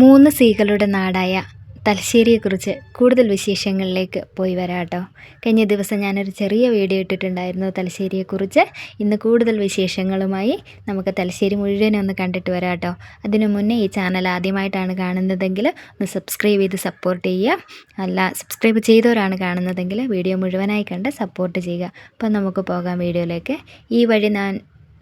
മൂന്ന് സീകളുടെ നാടായ തലശ്ശേരിയെക്കുറിച്ച് കൂടുതൽ വിശേഷങ്ങളിലേക്ക് പോയി വരാം കേട്ടോ കഴിഞ്ഞ ദിവസം ഞാനൊരു ചെറിയ വീഡിയോ ഇട്ടിട്ടുണ്ടായിരുന്നു തലശ്ശേരിയെക്കുറിച്ച്. ഇന്ന് കൂടുതൽ വിശേഷങ്ങളുമായി നമുക്ക് തലശ്ശേരി മുഴുവനും ഒന്ന് കണ്ടിട്ട് വരാം കേട്ടോ അതിനു മുന്നേ ഈ ചാനൽ ആദ്യമായിട്ടാണ് കാണുന്നതെങ്കിൽ ഒന്ന് സബ്സ്ക്രൈബ് ചെയ്ത് സപ്പോർട്ട് ചെയ്യുക. അല്ല സബ്സ്ക്രൈബ് ചെയ്തവരാണ് കാണുന്നതെങ്കിൽ വീഡിയോ മുഴുവനായി കണ്ട് സപ്പോർട്ട് ചെയ്യുക. അപ്പം നമുക്ക് പോകാം വീഡിയോയിലേക്ക്. ഈ വഴി ഞാൻ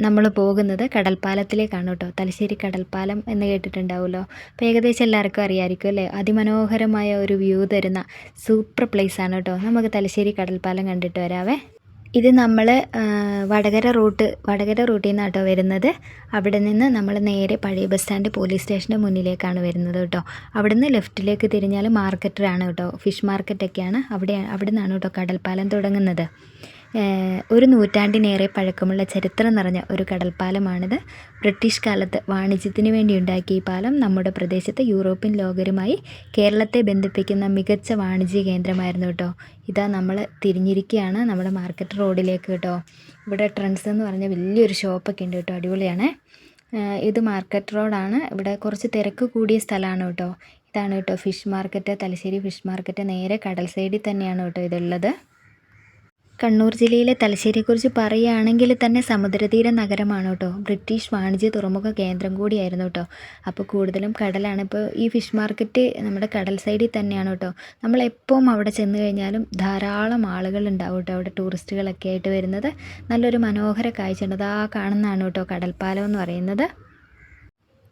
നമ്മൾ പോകുന്നത് കടൽപ്പാലത്തിലേക്കാണ് കേട്ടോ. തലശ്ശേരി കടൽപ്പാലം എന്ന് കേട്ടിട്ടുണ്ടാവുമല്ലോ. അപ്പോൾ ഏകദേശം എല്ലാവർക്കും അറിയാമായിരിക്കും അല്ലേ? അതിമനോഹരമായ ഒരു വ്യൂ തരുന്ന സൂപ്പർ പ്ലേസ് ആണ് കേട്ടോ. നമുക്ക് തലശ്ശേരി കടൽപ്പാലം കണ്ടിട്ട് വരാവേ. ഇത് നമ്മൾ വടകര റൂട്ട് വടകര റൂട്ടിൽ നിന്നാണ് കേട്ടോ വരുന്നത്. അവിടെ നിന്ന് നമ്മൾ നേരെ പഴയ ബസ് സ്റ്റാൻഡ് പോലീസ് സ്റ്റേഷന്റെ മുന്നിലേക്കാണ് വരുന്നത് കേട്ടോ. അവിടെ നിന്ന് ലെഫ്റ്റിലേക്ക് തിരിഞ്ഞാൽ മാർക്കറ്റാണ് കേട്ടോ. ഫിഷ് മാർക്കറ്റൊക്കെയാണ് അവിടെ അവിടെ നിന്നാണ് കേട്ടോ കടൽപ്പാലം തുടങ്ങുന്നത്. ഒരു നൂറ്റാണ്ടിനേറെ പഴക്കമുള്ള ചരിത്രം നിറഞ്ഞ ഒരു കടൽപ്പാലമാണിത്. ബ്രിട്ടീഷ് കാലത്ത് വാണിജ്യത്തിന് വേണ്ടി ഉണ്ടാക്കിയ ഈ പാലം നമ്മുടെ പ്രദേശത്തെ യൂറോപ്യൻ ലോകരുമായി കേരളത്തെ ബന്ധിപ്പിക്കുന്ന മികച്ച വാണിജ്യ കേന്ദ്രമായിരുന്നു കേട്ടോ. ഇതാ നമ്മൾ തിരിഞ്ഞിരിക്കുകയാണ് നമ്മുടെ മാർക്കറ്റ് റോഡിലേക്ക് കേട്ടോ. ഇവിടെ ട്രെൻഡ്സ് എന്ന് പറഞ്ഞ വലിയൊരു ഷോപ്പൊക്കെ ഉണ്ട് കേട്ടോ അടിപൊളിയാണ്. ഇത് മാർക്കറ്റ് റോഡാണ്. ഇവിടെ കുറച്ച് തിരക്ക് കൂടിയ സ്ഥലമാണ് കേട്ടോ. ഇതാണ് കേട്ടോ fish market Thalassery fish market നേരെ കടൽ സൈഡിൽ തന്നെയാണ് കേട്ടോ ഇതുള്ളത്. കണ്ണൂർ ജില്ലയിലെ തലശ്ശേരിയെക്കുറിച്ച് പറയുകയാണെങ്കിൽ തന്നെ സമുദ്രതീര നഗരമാണ് കേട്ടോ. ബ്രിട്ടീഷ് വാണിജ്യ തുറമുഖ കേന്ദ്രം കൂടിയായിരുന്നു കേട്ടോ. അപ്പോൾ കൂടുതലും കടലാണ്. ഇപ്പോൾ ഈ ഫിഷ് മാർക്കറ്റ് നമ്മുടെ കടൽ സൈഡിൽ തന്നെയാണ് കേട്ടോ. നമ്മൾ എപ്പോഴും അവിടെ ചെന്ന് കഴിഞ്ഞാലും ധാരാളം ആളുകൾ ഉണ്ടാവും കേട്ടോ അവിടെ ടൂറിസ്റ്റുകളൊക്കെ ആയിട്ട് വരുന്നത്. നല്ലൊരു മനോഹര കാഴ്ച ഉണ്ട്. അതാ കാണുന്നതാണ് കേട്ടോ കടൽപ്പാലം എന്ന് പറയുന്നത്.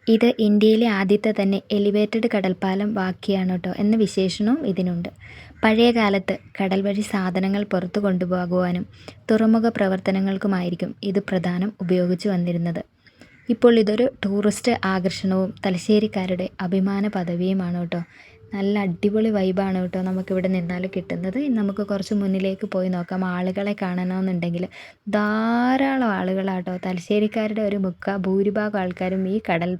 ഇത് ഇന്ത്യയിലെ ആദ്യത്തെ തന്നെ എലിവേറ്റഡ് കടൽപ്പാലം വാക്കിയാണ് കേട്ടോ എന്ന വിശേഷണവും ഇതിനുണ്ട്. പഴയ കാലത്ത് കടൽ വഴി സാധനങ്ങൾ പുറത്തു കൊണ്ടുപോകുവാനും തുറമുഖ പ്രവർത്തനങ്ങൾക്കുമായിരിക്കും ഇത് പ്രധാനം ഉപയോഗിച്ചു വന്നിരുന്നത്. ഇപ്പോൾ ഇതൊരു ടൂറിസ്റ്റ് ആകർഷണവും തലശ്ശേരിക്കാരുടെ അഭിമാന പദവിയുമാണ് കേട്ടോ നല്ല അടിപൊളി വൈബാണ് കേട്ടോ നമുക്കിവിടെ നിന്നാൽ കിട്ടുന്നത്. നമുക്ക് കുറച്ച് മുന്നിലേക്ക് പോയി നോക്കാം. ആളുകളെ കാണണമെന്നുണ്ടെങ്കിൽ ധാരാളം ആളുകളാട്ടോ. തലശ്ശേരിക്കാരുടെ ഒരു മുക്ക ഭൂരിഭാഗം ആൾക്കാരും ഈ കടൽ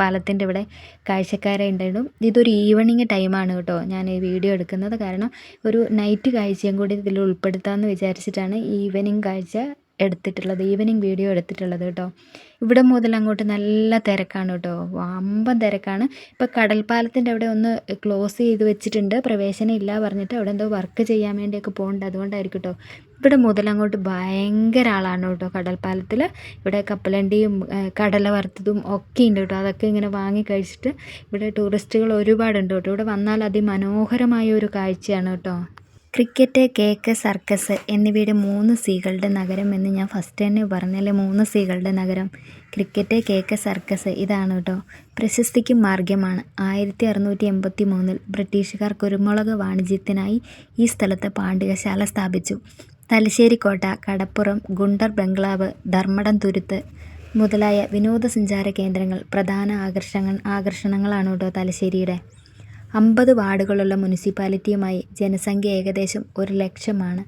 പാലത്തിന്റെ ഇവിടെ കാഴ്ചക്കാരെ ഉണ്ടായിട്ടും ഇതൊരു ഈവനിങ് ടൈമാണ് കേട്ടോ ഞാൻ ഈ വീഡിയോ എടുക്കുന്നത്. കാരണം ഒരു നൈറ്റ് കാഴ്ചയും കൂടി ഇതിൽ ഉൾപ്പെടുത്താമെന്ന് വിചാരിച്ചിട്ടാണ് ഈവനിങ് കാഴ്ച എടുത്തിട്ടുള്ളത് ഈവനിങ് വീഡിയോ എടുത്തിട്ടുള്ളത് കേട്ടോ. ഇവിടെ മുതൽ അങ്ങോട്ട് നല്ല തിരക്കാണ് കേട്ടോ. വമ്പൻ തിരക്കാണ്. ഇപ്പോൾ കടൽപ്പാലത്തിന്റെ അവിടെ ഒന്ന് ക്ലോസ് ചെയ്ത് വെച്ചിട്ടുണ്ട്. പ്രവേശനം ഇല്ല പറഞ്ഞിട്ട് അവിടെ എന്തോ വർക്ക് ചെയ്യാൻ വേണ്ടിയൊക്കെ പോകുന്നുണ്ട് അതുകൊണ്ടായിരിക്കും കേട്ടോ. ഇവിടെ മുതൽ അങ്ങോട്ട് ഭയങ്കര ആളാണ് കേട്ടോ കടൽപ്പാലത്തിൽ ഇവിടെ കപ്പലണ്ടിയും കടല വറുത്തതും ഒക്കെ ഉണ്ട് കേട്ടോ. അതൊക്കെ ഇങ്ങനെ വാങ്ങി കഴിച്ചിട്ട് ഇവിടെ ടൂറിസ്റ്റുകൾ ഒരുപാടുണ്ട് കേട്ടോ. ഇവിടെ വന്നാൽ അതിമനോഹരമായ ഒരു കാഴ്ചയാണ് കേട്ടോ. ക്രിക്കറ്റ് കേക്ക് സർക്കസ് എന്നിവയുടെ മൂന്ന് സീകളുടെ നഗരം എന്ന് ഞാൻ ഫസ്റ്റ് തന്നെ പറഞ്ഞല്ലേ? മൂന്ന് സീകളുടെ നഗരം. ക്രിക്കറ്റ് കേക്ക് സർക്കസ് ഇതാണ് കേട്ടോ. പ്രശസ്തിക്ക് മാർഗ്യമാണ് ആയിരത്തി അറുന്നൂറ്റി എൺപത്തി മൂന്നിൽ ബ്രിട്ടീഷുകാർ കുരുമുളക് വാണിജ്യത്തിനായി ഈ സ്ഥലത്ത് പാണ്ഡികശാല സ്ഥാപിച്ചു. തലശ്ശേരി കോട്ട കടപ്പുറം ഗുണ്ടർ ബംഗ്ലാവ് ധർമ്മടം തുരുത്ത് മുതലായ വിനോദസഞ്ചാര കേന്ദ്രങ്ങൾ പ്രധാന ആകർഷങ്ങൾ ആകർഷണങ്ങളാണ് കേട്ടോ തലശ്ശേരിയുടെ. അമ്പത് വാർഡുകളുള്ള മുനിസിപ്പാലിറ്റിയുമായി ജനസംഖ്യ ഏകദേശം ഒരു ലക്ഷമാണ്.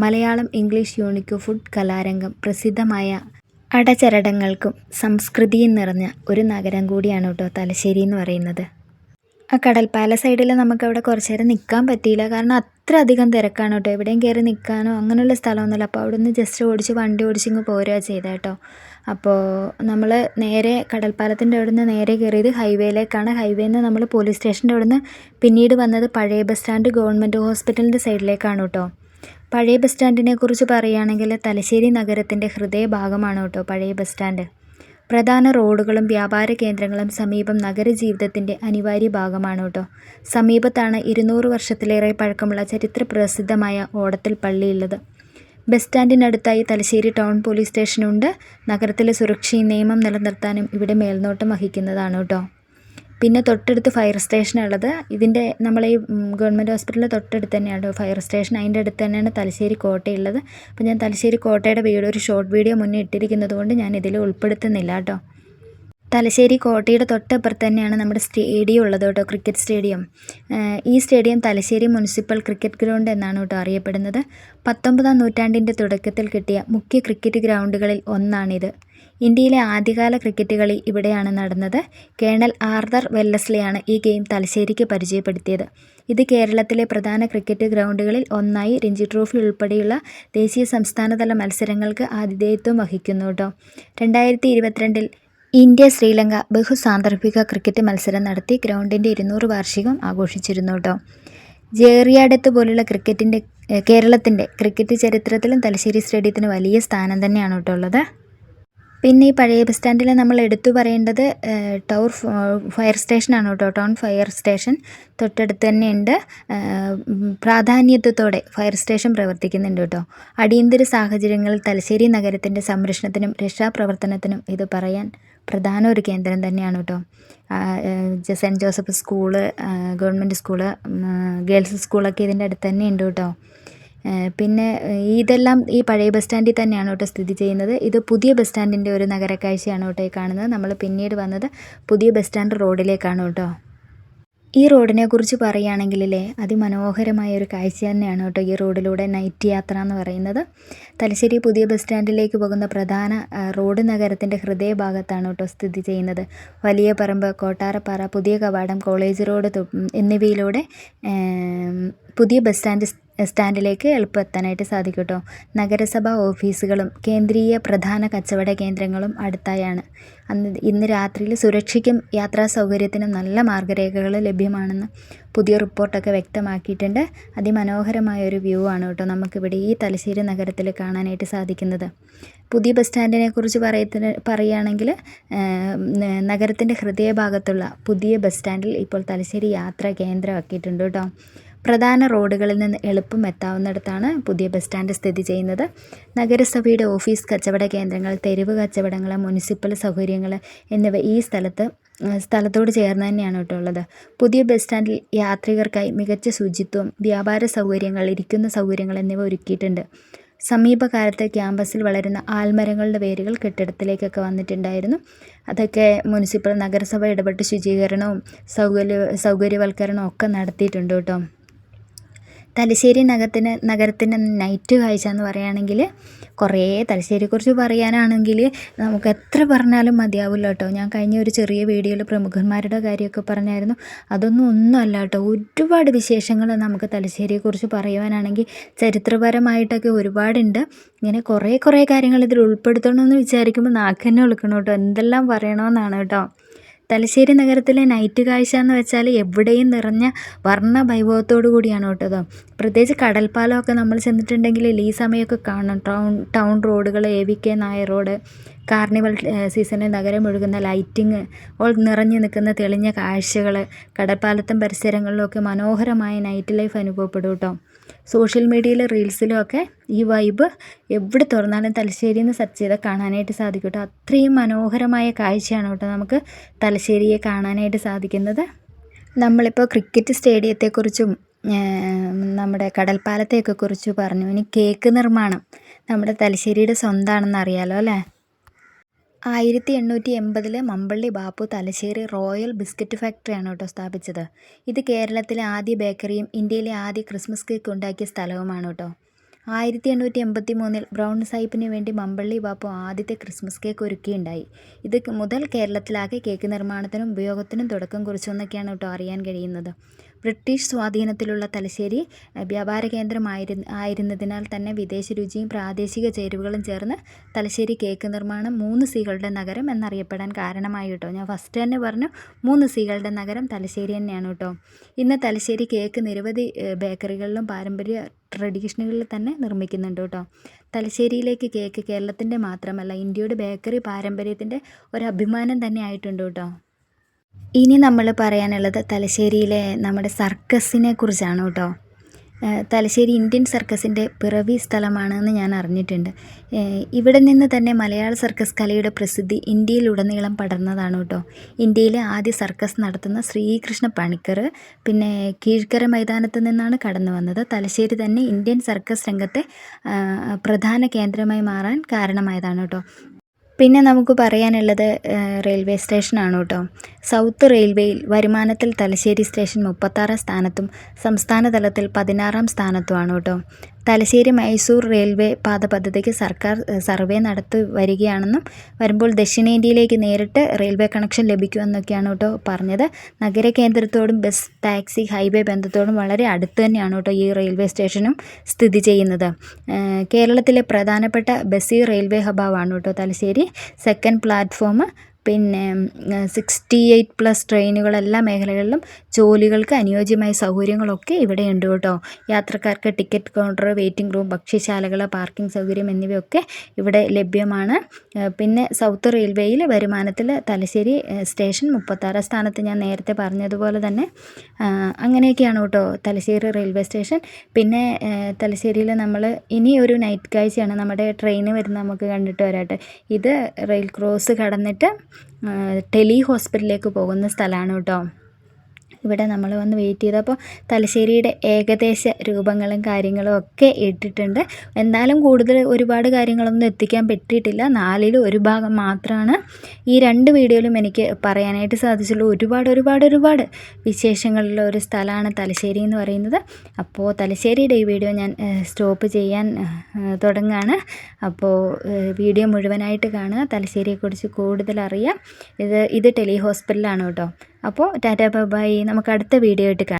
മലയാളം ഇംഗ്ലീഷ് യൂണിക്കോ ഫുഡ് കലാരംഗം പ്രസിദ്ധമായ അടചരടങ്ങൾക്കും സംസ്കൃതിയും നിറഞ്ഞ ഒരു നഗരം കൂടിയാണ് കേട്ടോ തലശ്ശേരി എന്ന് പറയുന്നത്. ആ കടൽപ്പാല സൈഡിൽ നമുക്കവിടെ കുറച്ച് നേരം നിൽക്കാൻ പറ്റിയില്ല. കാരണം അത്ര അധികം തിരക്കാണ് കേട്ടോ. എവിടെയും കയറി നിൽക്കാനോ അങ്ങനെയുള്ള സ്ഥലമൊന്നുമില്ല. അപ്പോൾ അവിടെ നിന്ന് ജസ്റ്റ് ഓടിച്ച് വണ്ടി ഓടിച്ച് ഇങ്ങ് പോരുക ചെയ്തത് കേട്ടോ. അപ്പോൾ നമ്മൾ നേരെ കടൽപ്പാലത്തിന്റെ അവിടെ നിന്ന് നേരെ കയറിയത് ഹൈവേയിലേക്കാണ്. ഹൈവേയിൽ നിന്ന് നമ്മൾ പോലീസ് സ്റ്റേഷന്റെ അവിടെ നിന്ന് പിന്നീട് വന്നത് പഴയ ബസ് സ്റ്റാൻഡ് ഗവൺമെന്റ് ഹോസ്പിറ്റലിന്റെ സൈഡിലേക്കാണ് കേട്ടോ. പഴയ ബസ് സ്റ്റാൻഡിനെ കുറിച്ച് പറയുകയാണെങ്കിൽ തലശ്ശേരി നഗരത്തിന്റെ ഹൃദയഭാഗമാണ് കേട്ടോ പഴയ ബസ് സ്റ്റാൻഡ്. പ്രധാന റോഡുകളും വ്യാപാര കേന്ദ്രങ്ങളും സമീപം നഗരജീവിതത്തിന്റെ അനിവാര്യ ഭാഗമാണ് കേട്ടോ സമീപത്താണ് ഇരുന്നൂറ് വർഷത്തിലേറെ പഴക്കമുള്ള ചരിത്ര പ്രസിദ്ധമായ ഓടത്തിൽ പള്ളിയുള്ളത്. ബസ് സ്റ്റാൻഡിനടുത്തായി തലശ്ശേരി ടൗൺ പോലീസ് സ്റ്റേഷനുണ്ട്. നഗരത്തിലെ സുരക്ഷയും നിയമം നിലനിർത്താനും ഇവിടെ മേൽനോട്ടം വഹിക്കുന്നതാണ് കേട്ടോ പിന്നെ തൊട്ടടുത്ത് ഫയർ സ്റ്റേഷനുള്ളത്. ഇതിന്റെ നമ്മളെ ഈ ഗവൺമെന്റ് ഹോസ്പിറ്റലിൽ തൊട്ടടുത്ത് തന്നെയാണ് ഫയർ സ്റ്റേഷൻ. അതിന്റെ അടുത്ത് തന്നെയാണ് തലശ്ശേരി കോട്ടയുള്ളത്. അപ്പോൾ ഞാൻ തലശ്ശേരി കോട്ടയുടെ വീഡിയോ ഒരു ഷോർട്ട് വീഡിയോ മുന്നേ ഇട്ടിരിക്കുന്നത് കൊണ്ട് ഞാൻ ഇതിൽ ഉൾപ്പെടുത്തുന്നില്ല കേട്ടോ തലശ്ശേരി കോട്ടയുടെ തൊട്ടപ്പുറത്ത് തന്നെയാണ് നമ്മുടെ സ്റ്റേഡിയം ഉള്ളത് കേട്ടോ ക്രിക്കറ്റ് സ്റ്റേഡിയം. ഈ stadium Thalassery municipal cricket ground എന്നാണ് കേട്ടോ അറിയപ്പെടുന്നത്. പത്തൊമ്പതാം നൂറ്റാണ്ടിന്റെ തുടക്കത്തിൽ കിട്ടിയ മുഖ്യ ക്രിക്കറ്റ് ഗ്രൗണ്ടുകളിൽ ഒന്നാണിത്. ഇന്ത്യയിലെ ആദ്യകാല ക്രിക്കറ്റ് കളി ഇവിടെയാണ് നടന്നത്. കേണൽ ആർതർ വെല്ലസ്ലിയാണ് ഈ ഗെയിം തലശ്ശേരിക്ക് പരിചയപ്പെടുത്തിയത്. ഇത് കേരളത്തിലെ പ്രധാന ക്രിക്കറ്റ് ഗ്രൗണ്ടുകളിൽ ഒന്നായി രഞ്ജി ട്രോഫി ഉൾപ്പെടെയുള്ള ദേശീയ സംസ്ഥാനതല മത്സരങ്ങൾക്ക് ആതിഥേയത്വം വഹിക്കുന്നു കേട്ടോ. രണ്ടായിരത്തി ഇരുപത്തിരണ്ടിൽ ഇന്ത്യ ശ്രീലങ്ക ബഹുസാന്ദർഭിക ക്രിക്കറ്റ് മത്സരം നടത്തി ഗ്രൗണ്ടിന്റെ ഇരുന്നൂറ് വാർഷികം ആഘോഷിച്ചിരുന്നു കേട്ടോ ജേറിയാടത്ത് പോലുള്ള ക്രിക്കറ്റിന്റെ കേരളത്തിന്റെ ക്രിക്കറ്റ് ചരിത്രത്തിലും തലശ്ശേരി സ്റ്റേഡിയത്തിന് വലിയ സ്ഥാനം തന്നെയാണ് കേട്ടോ ഉള്ളത്. പിന്നെ ഈ പഴയ ബസ് സ്റ്റാൻഡിൽ നമ്മൾ എടുത്തു പറയേണ്ടത് ടൗർ ഫയർ സ്റ്റേഷനാണ് കേട്ടോ. ടൗൺ ഫയർ സ്റ്റേഷൻ തൊട്ടടുത്ത് തന്നെയുണ്ട്. പ്രാധാന്യത്വത്തോടെ ഫയർ സ്റ്റേഷൻ പ്രവർത്തിക്കുന്നുണ്ട് കേട്ടോ. അടിയന്തര സാഹചര്യങ്ങളിൽ തലശ്ശേരി നഗരത്തിന്റെ സംരക്ഷണത്തിനും രക്ഷാപ്രവർത്തനത്തിനും ഇത് പറയാൻ പ്രധാന ഒരു കേന്ദ്രം തന്നെയാണ് കേട്ടോ. Saint Joseph school government school girls സ്കൂളൊക്കെ ഇതിന്റെ അടുത്ത് തന്നെ ഉണ്ട് കേട്ടോ. പിന്നെ ഇതെല്ലാം ഈ പഴയ ബസ് സ്റ്റാൻഡിൽ തന്നെയാണ് കേട്ടോ സ്ഥിതി ചെയ്യുന്നത്. ഇത് പുതിയ ബസ് സ്റ്റാൻഡിന്റെ ഒരു നഗരക്കാഴ്ചയാണ് കേട്ടോ ഈ കാണുന്നത്. നമ്മൾ പിന്നീട് വന്നത് പുതിയ ബസ് സ്റ്റാൻഡ് റോഡിലേക്കാണ് കേട്ടോ. ഈ റോഡിനെ കുറിച്ച് പറയുകയാണെങ്കിലേ അതിമനോഹരമായ ഒരു കാഴ്ച തന്നെയാണ് കേട്ടോ ഈ റോഡിലൂടെ നൈറ്റ് യാത്ര എന്ന് പറയുന്നത്. തലശ്ശേരി പുതിയ ബസ് സ്റ്റാൻഡിലേക്ക് പോകുന്ന പ്രധാന റോഡ് നഗരത്തിന്റെ ഹൃദയഭാഗത്താണ് കേട്ടോ സ്ഥിതി ചെയ്യുന്നത്. വലിയ പറമ്പ് കോട്ടാരപ്പാറ പുതിയ കവാടം കോളേജ് റോഡ് എന്നിവയിലൂടെ പുതിയ ബസ് സ്റ്റാൻഡ് സ്റ്റാൻഡിലേക്ക് എളുപ്പം എത്താനായിട്ട് സാധിക്കും കേട്ടോ നഗരസഭാ ഓഫീസുകളും കേന്ദ്രീയ പ്രധാന കച്ചവട കേന്ദ്രങ്ങളും അടുത്തായാണ്. അന്ന് ഇന്ന് രാത്രിയിൽ സുരക്ഷയ്ക്കും യാത്രാ സൗകര്യത്തിനും നല്ല മാർഗരേഖകൾ ലഭ്യമാണെന്ന് പുതിയ റിപ്പോർട്ടൊക്കെ വ്യക്തമാക്കിയിട്ടുണ്ട്. അതിമനോഹരമായ ഒരു വ്യൂ ആണ് കേട്ടോ നമുക്കിവിടെ ഈ തലശ്ശേരി നഗരത്തിൽ കാണാനായിട്ട് സാധിക്കുന്നത്. പുതിയ ബസ് സ്റ്റാൻഡിനെ കുറിച്ച് പറയത്തിന് പറയുകയാണെങ്കിൽ നഗരത്തിന്റെ ഹൃദയഭാഗത്തുള്ള പുതിയ ബസ് സ്റ്റാൻഡിൽ ഇപ്പോൾ തലശ്ശേരി യാത്രാ കേന്ദ്രമാക്കിയിട്ടുണ്ട് കേട്ടോ. പ്രധാന റോഡുകളിൽ നിന്ന് എളുപ്പം എത്താവുന്നിടത്താണ് പുതിയ ബസ് സ്റ്റാൻഡ് സ്ഥിതി ചെയ്യുന്നത്. നഗരസഭയുടെ ഓഫീസ് കച്ചവട കേന്ദ്രങ്ങൾ തെരുവ് കച്ചവടങ്ങൾ മുനിസിപ്പൽ സൗകര്യങ്ങൾ എന്നിവ ഈ സ്ഥലത്ത് സ്ഥലത്തോട് ചേർന്ന് തന്നെയാണ് കേട്ടോ ഉള്ളത്. പുതിയ ബസ് സ്റ്റാൻഡിൽ യാത്രികർക്കായി മികച്ച ശുചിത്വം വ്യാപാര സൗകര്യങ്ങൾ ഇരിക്കുന്ന സൗകര്യങ്ങൾ എന്നിവ ഒരുക്കിയിട്ടുണ്ട്. സമീപകാലത്ത് ക്യാമ്പസിൽ വളരുന്ന ആൽമരങ്ങളുടെ വേരുകൾ കെട്ടിടത്തിലേക്കൊക്കെ വന്നിട്ടുണ്ടായിരുന്നു. അതൊക്കെ മുനിസിപ്പൽ നഗരസഭ ഇടപെട്ട് ശുചീകരണവും സൗകര്യ സൗകര്യവൽക്കരണവും ഒക്കെ നടത്തിയിട്ടുണ്ട് കേട്ടോ. തലശ്ശേരി നഗരത്തിന് നഗരത്തിന്റെ നൈറ്റ് കാഴ്ച എന്ന് പറയുകയാണെങ്കിൽ കുറേ തലശ്ശേരിയെക്കുറിച്ച് പറയാനാണെങ്കിൽ നമുക്ക് എത്ര പറഞ്ഞാലും മതിയാവില്ല കേട്ടോ. ഞാൻ കഴിഞ്ഞ ഒരു ചെറിയ വീഡിയോയിൽ പ്രമുഖന്മാരുടെ കാര്യമൊക്കെ പറഞ്ഞായിരുന്നു. അതൊന്നും ഒന്നുമല്ല കേട്ടോ. ഒരുപാട് വിശേഷങ്ങൾ നമുക്ക് തലശ്ശേരിയെക്കുറിച്ച് പറയുവാനാണെങ്കിൽ ചരിത്രപരമായിട്ടൊക്കെ ഒരുപാടുണ്ട്. ഇങ്ങനെ കുറേ കുറേ കാര്യങ്ങൾ ഇതിൽ ഉൾപ്പെടുത്തണമെന്ന് വിചാരിക്കുമ്പോൾ നാക്ക് തന്നെ വിളിക്കണം കേട്ടോ. എന്തെല്ലാം പറയണമെന്നാണ് കേട്ടോ. തലശ്ശേരി നഗരത്തിലെ നൈറ്റ് കാഴ്ച എന്ന് വെച്ചാൽ എവിടെയും നിറഞ്ഞ വർണ വൈഭവത്തോടു കൂടിയാണ് കേട്ടോ പ്രത്യേകിച്ച് കടൽപ്പാലമൊക്കെ നമ്മൾ ചെന്നിട്ടുണ്ടെങ്കിൽ ഈ സമയമൊക്കെ കാണണം. ടൗൺ ടൗൺ റോഡുകൾ A V K Nair road carnival സീസണിൽ നഗരം ഒഴുകുന്ന ലൈറ്റിങ് ഓൾ നിറഞ്ഞു നിൽക്കുന്ന തെളിഞ്ഞ കാഴ്ചകൾ കടൽപ്പാലത്തും പരിസരങ്ങളിലും ഒക്കെ മനോഹരമായ നൈറ്റ് ലൈഫ് അനുഭവപ്പെടും കേട്ടോ. സോഷ്യൽ മീഡിയയിലെ റീൽസിലും ഒക്കെ ഈ വൈബ് എവിടെ തുറന്നാലും തലശ്ശേരി എന്ന് സെർച്ച് ചെയ്താൽ കാണാനായിട്ട് സാധിക്കും കേട്ടോ അത്രയും മനോഹരമായ കാഴ്ചയാണ് കേട്ടോ നമുക്ക് തലശ്ശേരിയെ കാണാനായിട്ട് സാധിക്കുന്നത്. നമ്മളിപ്പോൾ ക്രിക്കറ്റ് സ്റ്റേഡിയത്തെക്കുറിച്ചും നമ്മുടെ കടൽപ്പാലത്തെയൊക്കെ കുറിച്ച് പറഞ്ഞു. ഇനി കേക്ക് നിർമ്മാണം നമ്മുടെ തലശ്ശേരിയുടെ സ്വന്തമാണെന്ന് അറിയാലോ അല്ലേ? ആയിരത്തി എണ്ണൂറ്റി എൺപതിൽ മമ്പള്ളി ബാപ്പു തലശ്ശേരി റോയൽ ബിസ്ക്കറ്റ് ഫാക്ടറിയാണ് കേട്ടോ സ്ഥാപിച്ചത്. ഇത് കേരളത്തിലെ ആദ്യ ബേക്കറിയും ഇന്ത്യയിലെ ആദ്യ ക്രിസ്മസ് കേക്ക് ഉണ്ടാക്കിയ സ്ഥലവുമാണ് കേട്ടോ. ആയിരത്തി എണ്ണൂറ്റി എൺപത്തി മൂന്നിൽ ബ്രൗൺ സാഹിബിന് വേണ്ടി മമ്പള്ളി ബാപ്പു ആദ്യത്തെ ക്രിസ്മസ് കേക്ക് ഒരുക്കിയുണ്ടായി. ഇത് മുതൽ കേരളത്തിലാകെ കേക്ക് നിർമ്മാണത്തിനും ഉപയോഗത്തിനും തുടക്കം കുറിച്ചു എന്നൊക്കെയാണ് കേട്ടോ അറിയാൻ കഴിയുന്നത്. ബ്രിട്ടീഷ് സ്വാധീനത്തിലുള്ള തലശ്ശേരി വ്യാപാര കേന്ദ്രമായിരുന്ന ആയിരുന്നതിനാൽ തന്നെ വിദേശ രുചിയും പ്രാദേശിക ചേരുവകളും ചേർന്ന് തലശ്ശേരി കേക്ക് നിർമ്മാണം മൂന്ന് സീകളുടെ നഗരം എന്നറിയപ്പെടാൻ കാരണമായി കേട്ടോ ഞാൻ ഫസ്റ്റ് തന്നെ പറഞ്ഞു മൂന്ന് സീകളുടെ നഗരം തലശ്ശേരി തന്നെയാണ് കേട്ടോ. ഇന്ന് തലശ്ശേരി കേക്ക് നിരവധി ബേക്കറികളിലും പാരമ്പര്യ ട്രഡീഷനുകളിൽ തന്നെ നിർമ്മിക്കുന്നുണ്ട് കേട്ടോ. തലശ്ശേരിയിലേക്ക് കേക്ക് കേരളത്തിന്റെ മാത്രമല്ല ഇന്ത്യയുടെ ബേക്കറി പാരമ്പര്യത്തിന്റെ ഒരു അഭിമാനം തന്നെ ആയിട്ടുണ്ട് കേട്ടോ. ഇനി നമ്മൾ പറയാനുള്ളത് തലശ്ശേരിയിലെ നമ്മുടെ സർക്കസിനെ കുറിച്ചാണ് കേട്ടോ. തലശ്ശേരി ഇന്ത്യൻ സർക്കസിന്റെ പിറവി സ്ഥലമാണെന്ന് ഞാൻ അറിഞ്ഞിട്ടുണ്ട്. ഇവിടെ നിന്ന് തന്നെ മലയാള സർക്കസ് കലയുടെ പ്രസിദ്ധി ഇന്ത്യയിലുടനീളം പടർന്നതാണ് കേട്ടോ. ഇന്ത്യയിലെ ആദ്യ സർക്കസ് നടത്തുന്ന ശ്രീകൃഷ്ണ പണിക്കർ പിന്നെ കീഴ്ക്കര മൈതാനത്ത് നിന്നാണ് കടന്നു വന്നത്. തലശ്ശേരി തന്നെ ഇന്ത്യൻ സർക്കസ് രംഗത്തെ പ്രധാന കേന്ദ്രമായി മാറാൻ കാരണമായതാണ് കേട്ടോ. പിന്നെ നമുക്ക് പറയാനുള്ളത് റെയിൽവേ സ്റ്റേഷനാണ് കേട്ടോ. സൗത്ത് റെയിൽവേയിൽ വരുമാനത്തിൽ തലശ്ശേരി സ്റ്റേഷൻ മുപ്പത്താറാം സ്ഥാനത്തും സംസ്ഥാന തലത്തിൽ പതിനാറാം സ്ഥാനത്തുമാണ് കേട്ടോ. തലശ്ശേരി മൈസൂർ റെയിൽവേ പാത പദ്ധതിക്ക് സർക്കാർ സർവേ നടത്തി വരികയാണെന്നും വരുമ്പോൾ ദക്ഷിണേന്ത്യയിലേക്ക് നേരിട്ട് റെയിൽവേ കണക്ഷൻ ലഭിക്കുമെന്നൊക്കെയാണ് കേട്ടോ പറഞ്ഞത്. നഗര കേന്ദ്രത്തോടും ബസ് ടാക്സി ഹൈവേ ബന്ധത്തോടും വളരെ അടുത്ത് തന്നെയാണ് കേട്ടോ ഈ റെയിൽവേ സ്റ്റേഷനും സ്ഥിതി ചെയ്യുന്നത്. കേരളത്തിലെ പ്രധാനപ്പെട്ട ബസ്സി റെയിൽവേ ഹബാവാണ് കേട്ടോ തലശ്ശേരി. സെക്കൻഡ് പ്ലാറ്റ്ഫോം പിന്നെ സിക്സ്റ്റി എയ്റ്റ് പ്ലസ് ട്രെയിനുകൾ എല്ലാ മേഖലകളിലും ജോലികൾക്ക് അനുയോജ്യമായ സൗകര്യങ്ങളൊക്കെ ഇവിടെയുണ്ട് കേട്ടോ. യാത്രക്കാർക്ക് ടിക്കറ്റ് കൗണ്ടർ വെയിറ്റിംഗ് റൂം ഭക്ഷ്യശാലകൾ പാർക്കിംഗ് സൗകര്യം എന്നിവയൊക്കെ ഇവിടെ ലഭ്യമാണ്. പിന്നെ സൗത്ത് റെയിൽവേയിൽ വരുമാനത്തിൽ തലശ്ശേരി സ്റ്റേഷൻ മുപ്പത്താറാം സ്ഥാനത്ത് ഞാൻ നേരത്തെ പറഞ്ഞതുപോലെ തന്നെ അങ്ങനെയൊക്കെയാണ് കേട്ടോ തലശ്ശേരി റെയിൽവേ സ്റ്റേഷൻ പിന്നെ തലശ്ശേരിയിൽ നമ്മൾ ഇനി ഒരു നൈറ്റ് കാഴ്ചയാണ് നമ്മുടെ ട്രെയിൻ വരുന്ന നമുക്ക് കണ്ടിട്ട് വരാട്ടെ ഇത് റെയിൽ ക്രോസ് കടന്നിട്ട് ടെലി ഹോസ്പിറ്റലിലേക്ക് പോകുന്ന സ്ഥലമാണ് കേട്ടോ. ഇവിടെ നമ്മൾ വന്ന് വെയിറ്റ് ചെയ്തപ്പോൾ തലശ്ശേരിയുടെ ഏകദേശ രൂപങ്ങളും കാര്യങ്ങളും ഒക്കെ ഇട്ടിട്ടുണ്ട്. എന്നാലും കൂടുതൽ ഒരുപാട് കാര്യങ്ങളൊന്നും എത്തിക്കാൻ പറ്റിയിട്ടില്ല. നാലിൽ ഒരു ഭാഗം മാത്രമാണ്. ഈ രണ്ട് വീഡിയോയിലും എനിക്ക് പറയാനായിട്ട് സാധിച്ചുള്ളൂ. ഒരുപാട് ഒരുപാട് ഒരുപാട് വിശേഷങ്ങളുള്ള ഒരു സ്ഥലമാണ് തലശ്ശേരി എന്ന് പറയുന്നത്. അപ്പോൾ തലശ്ശേരിയുടെ ഈ വീഡിയോ ഞാൻ സ്റ്റോപ്പ് ചെയ്യാൻ തുടങ്ങുകയാണ് അപ്പോൾ വീഡിയോ മുഴുവനായിട്ട് കാണുക. തലശ്ശേരിയെക്കുറിച്ച് കൂടുതൽ അറിയാം. ഇത് ഇത് ടെലി ഹോസ്പിറ്റലാണ് കേട്ടോ. അപ്പോൾ ടാറ്റ ബൈ നമുക്ക് അടുത്ത വീഡിയോ ആയിട്ട് കാണാം.